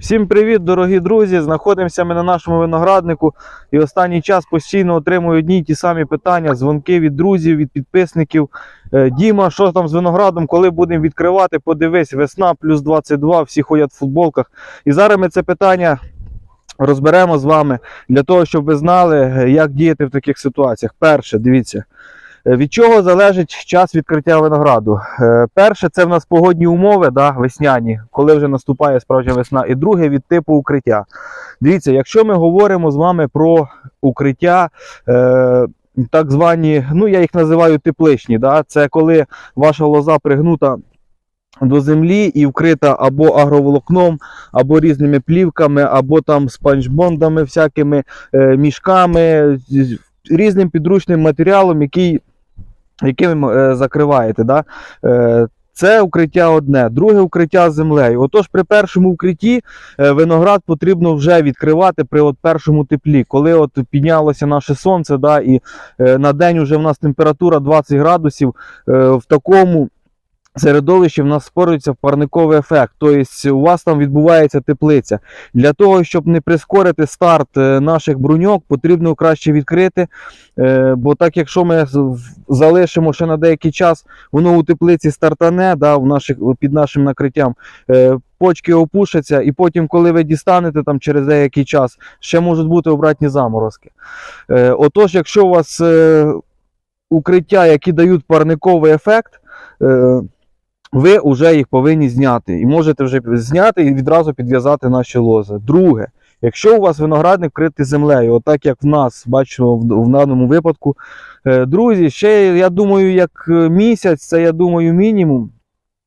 Всім привіт, дорогі друзі! Знаходимося ми на нашому винограднику і останній час постійно отримую одні й ті самі питання, дзвонки від друзів, від підписників. Е, Діма, що там з виноградом, коли будемо відкривати? Подивись, весна плюс 22, всі ходять в футболках. І зараз ми це питання розберемо з вами для того, щоб ви знали, е, як діяти в таких ситуаціях. Перше, дивіться. Е, Від чого залежить час відкриття винограду? Е, Перше, це в нас погодні умови, да, весняні, коли вже наступає справжня весна. І друге від типу укриття. Дивіться, якщо ми говоримо з вами про укриття, е, так звані, ну я їх називаю тепличні, да, це коли ваша лоза пригнута. До землі і вкрита або агроволокном, або різними плівками, або там спанчбондами, всякими е, мішками, різним підручним матеріалом, який яким е, закриваєте. Да? Е, це укриття одне, друге укриття землею. Отож, при першому укритті е, виноград потрібно вже відкривати при от першому теплі, коли от піднялося наше сонце, да, і на день вже в нас температура 20 градусів. В такому середовищі в нас створюється парниковий ефект. Тобто у вас там відбувається теплиця. Для того, щоб не прискорити старт е, наших бруньок, потрібно краще відкрити. Е, Бо так, якщо ми залишимо ще на деякий час, воно у теплиці стартане да, в наших, під нашим накриттям, е, почки опушаться, і потім, коли ви дістанете там через деякий час, ще можуть бути обратні заморозки. Отож, якщо у вас укриття, які дають парниковий ефект, ви вже їх повинні зняти. І можете вже зняти і відразу підв'язати наші лози. Друге, якщо у вас виноградник вкритий землею, отак як в нас, бачимо в, в даному випадку. Е, Друзі, ще я думаю, як е, місяць, це я думаю, мінімум.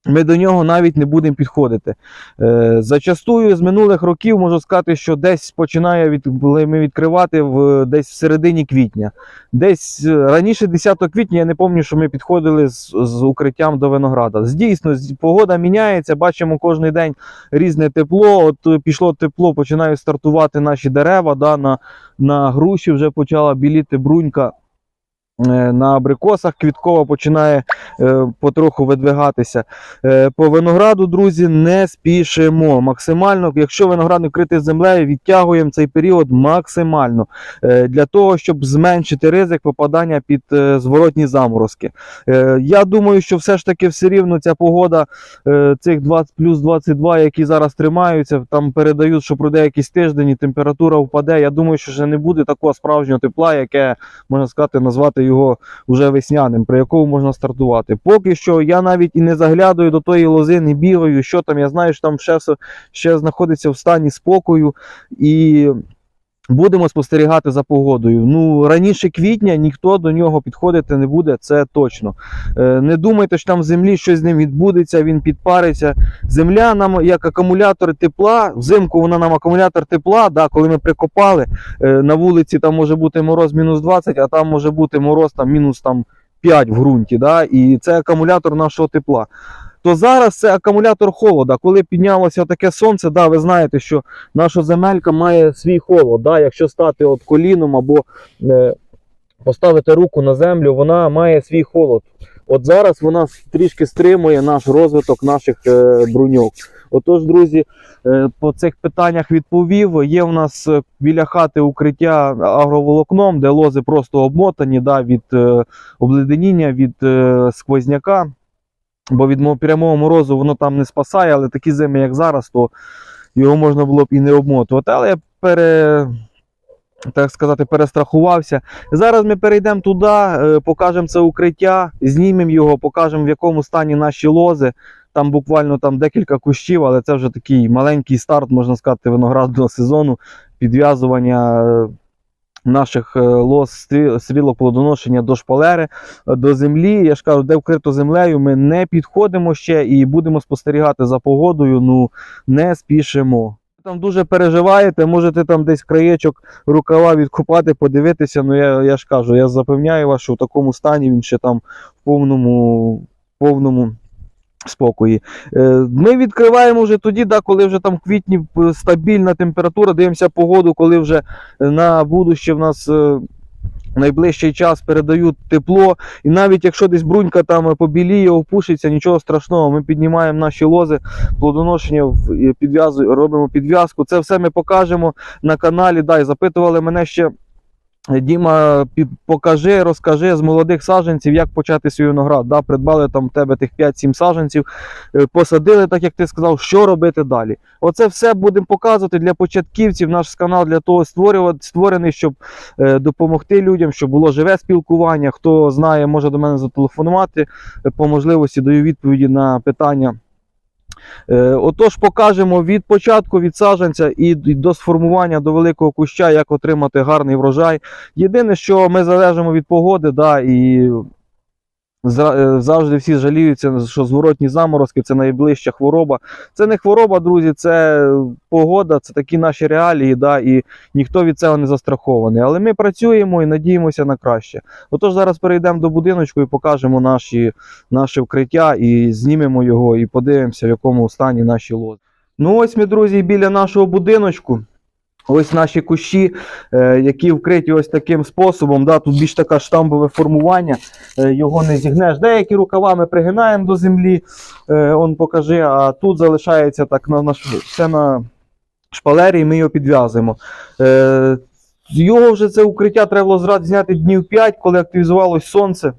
Ми до нього навіть не будемо підходити. Е, зачастую з минулих років можу сказати, що десь починає від, ми відкривати в, десь в середині квітня. Десь е, раніше 10 квітня я не пам'ятаю, що ми підходили з, з укриттям до винограда. Дійсно, погода міняється, бачимо кожен день різне тепло. От е, пішло тепло, починають стартувати наші дерева. Да, на, на груші вже почала біліти брунька. Е, На абрикосах квіткова починає е, потроху видвигатися. Е, по винограду, друзі, не спішимо. Максимально, якщо виноградник вкритий землею, відтягуємо цей період максимально для того, щоб зменшити ризик попадання під зворотні заморозки. Я думаю, що все ж таки все рівно ця погода цих 20 плюс 22, які зараз тримаються, там передають, що пройде якийсь тиждень і температура впаде. Я думаю, що вже не буде такого справжнього тепла, яке можна сказати, назвати його вже весняним, при якому можна стартувати. Поки що я навіть і не заглядаю до тої лози, не бігаю, що там. Я знаю, що там ще, ще знаходиться в стані спокою і. Будемо спостерігати за погодою. Ну раніше квітня ніхто до нього підходити не буде, це точно. Е, не думайте, що там в землі щось з ним відбудеться, він підпариться. Земля нам як акумулятор тепла. Взимку вона нам акумулятор тепла. Да, коли ми прикопали, е, на вулиці там може бути мороз мінус 20, а там може бути мороз там мінус там 5 в ґрунті. Да, і це акумулятор нашого тепла. То зараз це акумулятор холода. Коли піднялося таке сонце, да, ви знаєте, що наша земелька має свій холод. Да, якщо стати от коліном або е, поставити руку на землю, вона має свій холод. От зараз вона трішки стримує наш розвиток наших е, бруньок. Отож, друзі, е, по цих питаннях відповів. Є в нас е, біля хати укриття агроволокном, де лози просто обмотані да, від е, обледеніння, від е, сквозняка. Бо від прямого морозу воно там не спасає, але такі зими, як зараз, то його можна було б і не обмотувати. Але я пере, так сказати, перестрахувався. Зараз ми перейдемо туди, е, покажемо це укриття, знімемо його, покажемо в якому стані наші лози. Там буквально там декілька кущів, але це вже такий маленький старт, можна сказати, виноградного сезону, підв'язування е, наших е, стрі- стрілок плодоношення до шпалери, е, до землі. Я ж кажу, де вкрито землею, ми не підходимо ще і будемо спостерігати за погодою. Ну не спішимо. Там дуже переживаєте, можете там десь краєчок рукава відкопати, подивитися. Ну я, я ж кажу, я запевняю вас, що в такому стані він ще там в повному, повному спокої. Е, Ми відкриваємо вже тоді, да, коли вже там в квітні е, стабільна температура, дивимося погоду, коли вже на будуще в нас. е, найближчий час передають тепло. І навіть якщо десь брунька там побіліє, опушиться, нічого страшного. Ми піднімаємо наші лози, плодоношення, підв'язуємо, робимо підв'язку. Це все ми покажемо на каналі. Дай запитували мене ще. Діма, покажи, розкажи з молодих саджанців, як почати свій виноград. Да, придбали там тебе тих 5-7 саджанців, е, посадили, так як ти сказав, що робити далі. Оце все будемо показувати для початківців. Наш канал для того створений, щоб е, допомогти людям, щоб було живе спілкування. Хто знає, може до мене зателефонувати. Е, По можливості даю відповіді на питання. Е, Отож, покажемо від початку від саджанця і до сформування до великого куща, як отримати гарний врожай. Єдине, що ми залежимо від погоди, да, і завжди всі жаліються, що зворотні заморозки це найближча хвороба. Це не хвороба, друзі, це погода, це такі наші реалії, да, і ніхто від цього не застрахований. Але ми працюємо і надіємося на краще. Отож, зараз перейдемо до будиночку і покажемо наші, наше вкриття, і знімемо його, і подивимося, в якому стані наші лози. Ну, ось ми, друзі, біля нашого будиночку. Ось наші кущі, е, які вкриті ось таким способом. Да, тут більш таке штамбове формування, е, його не зігнеш. Деякі рукава ми пригинаємо до землі, е, он покажи, а тут залишається так на, на, все на шпалері, і ми його підв'язуємо. Його вже це укриття треба було зняти днів 5, коли активізувалось сонце.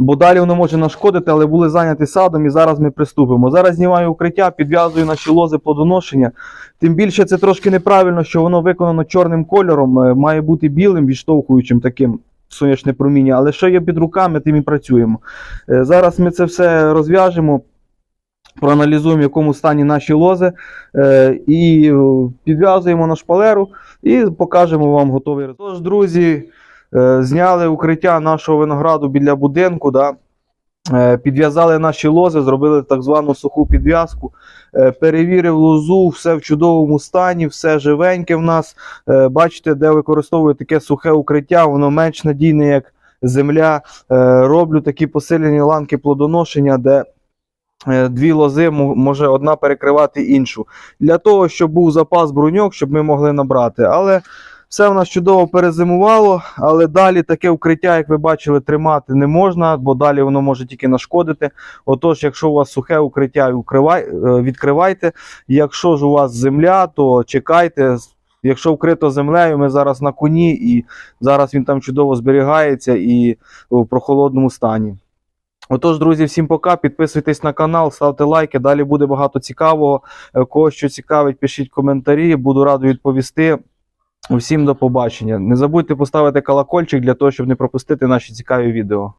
Бо далі воно може нашкодити, але були зайняті садом і зараз ми приступимо. Зараз знімаю укриття, підв'язую наші лози плодоношення. Тим більше це трошки неправильно, що воно виконано чорним кольором, е, має бути білим, відштовхуючим таким сонячне проміння. Але що є під руками, тим і працюємо. Е, Зараз ми це все розв'яжемо, проаналізуємо, в якому стані наші лози, е, і підв'язуємо на шпалеру і покажемо вам готовий результат. Тож, друзі, зняли укриття нашого винограду біля будинку. Да? Е, Підв'язали наші лози, зробили так звану суху підв'язку. Е, Перевірив лозу, все в чудовому стані, все живеньке в нас. Е, Бачите, де використовую таке сухе укриття, воно менш надійне, як земля. Е, Роблю такі посилені ланки плодоношення, де е, дві лози може одна перекривати іншу. Для того, щоб був запас бруньок, щоб ми могли набрати. Але все в нас чудово перезимувало, але далі таке укриття, як ви бачили, тримати не можна, бо далі воно може тільки нашкодити. Отож, якщо у вас сухе укриття, е, відкривайте. Якщо ж у вас земля, то чекайте. Якщо вкрито землею, ми зараз на коні, і зараз він там чудово зберігається і в прохолодному стані. Отож, друзі, всім пока. Підписуйтесь на канал, ставте лайки. Далі буде багато цікавого. Е, Кого що цікавить, пишіть коментарі. Буду радий відповісти. Усім до побачення. Не забудьте поставити колокольчик для того, щоб не пропустити наші цікаві відео.